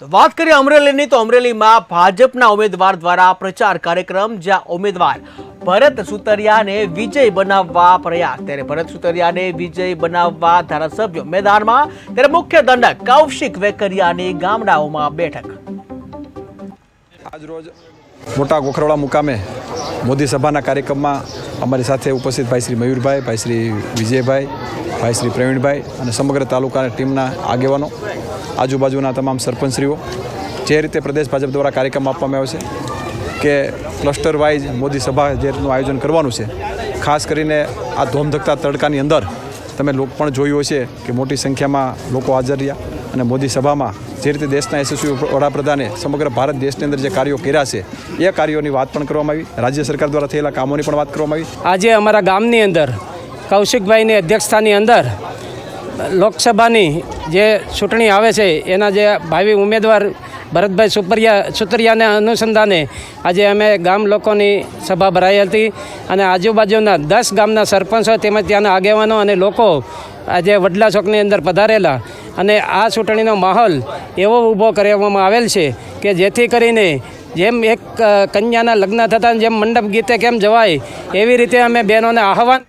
તો વાત કરીએ અમરેલીની, તો અમરેલીમાં ભાજપના ઉમેદવાર દ્વારા પ્રચાર કાર્યક્રમ, જ્યાં ઉમેદવાર ભરત સુતરિયાને વિજય બનાવવા પ્રયાસ. ત્યારે ભરત સુતરિયાને વિજય બનાવવા ધારાસભ્યો મેદાનમાં, ત્યારે મુખ્ય દંડક કૌશિક વેકરિયાની ગામડાઓમાં બેઠક. આજ રોજ મોટા ગોખરોળા મુકામે મોદી સભાના કાર્યક્રમમાં અમારી સાથે ઉપસ્થિત ભાઈ શ્રી મયુરભાઈ, ભાઈ શ્રી વિજયભાઈ, ભાઈ શ્રી પ્રવીણભાઈ અને સમગ્ર તાલુકાના ટીમના આગેવાનો, આજુબાજુના તમામ સરપંચશ્રીઓ, જે રીતે પ્રદેશ ભાજપ દ્વારા કાર્યક્રમ આપવામાં આવ્યો છે કે ક્લસ્ટર વાઇઝ મોદી સભા જે રીતનું આયોજન કરવાનું છે, ખાસ કરીને આ ધોમધકતા તડકાની અંદર તમે લોક પણ જોયું હશે કે મોટી સંખ્યામાં લોકો હાજર રહ્યા. અને મોદી સભામાં જે રીતે દેશના યશસ્વી વડાપ્રધાને સમગ્ર ભારત દેશની અંદર જે કાર્યો કર્યા છે, એ કાર્યોની વાત પણ કરવામાં આવી. રાજ્ય સરકાર દ્વારા થયેલા કામોની પણ વાત કરવામાં આવી. આજે અમારા ગામની અંદર, કૌશિકભાઈની અધ્યક્ષતાની અંદર, લોકસભાની જે ચૂંટણી આવે છે, એના જે ભાવિ ઉમેદવાર ભરતભાઈ સુપરિયા સુતરિયાને અનુસંધાને આજે અમે ગામ લોકોની સભા ભરાઈ હતી અને આજુબાજુના દસ ગામના સરપંચો તેમજ ત્યાંના આગેવાનો અને લોકો આજે વડલા ચોકની અંદર પધારેલા. અને આ ચૂંટણીનો માહોલ એવો ઊભો કરવામાં આવેલ છે કે જેથી કરીને જેમ એક કન્યાના લગ્ન થતાં જેમ મંડપ ગીતે કેમ જવાય એવી રીતે અમે બહેનોને આહવાન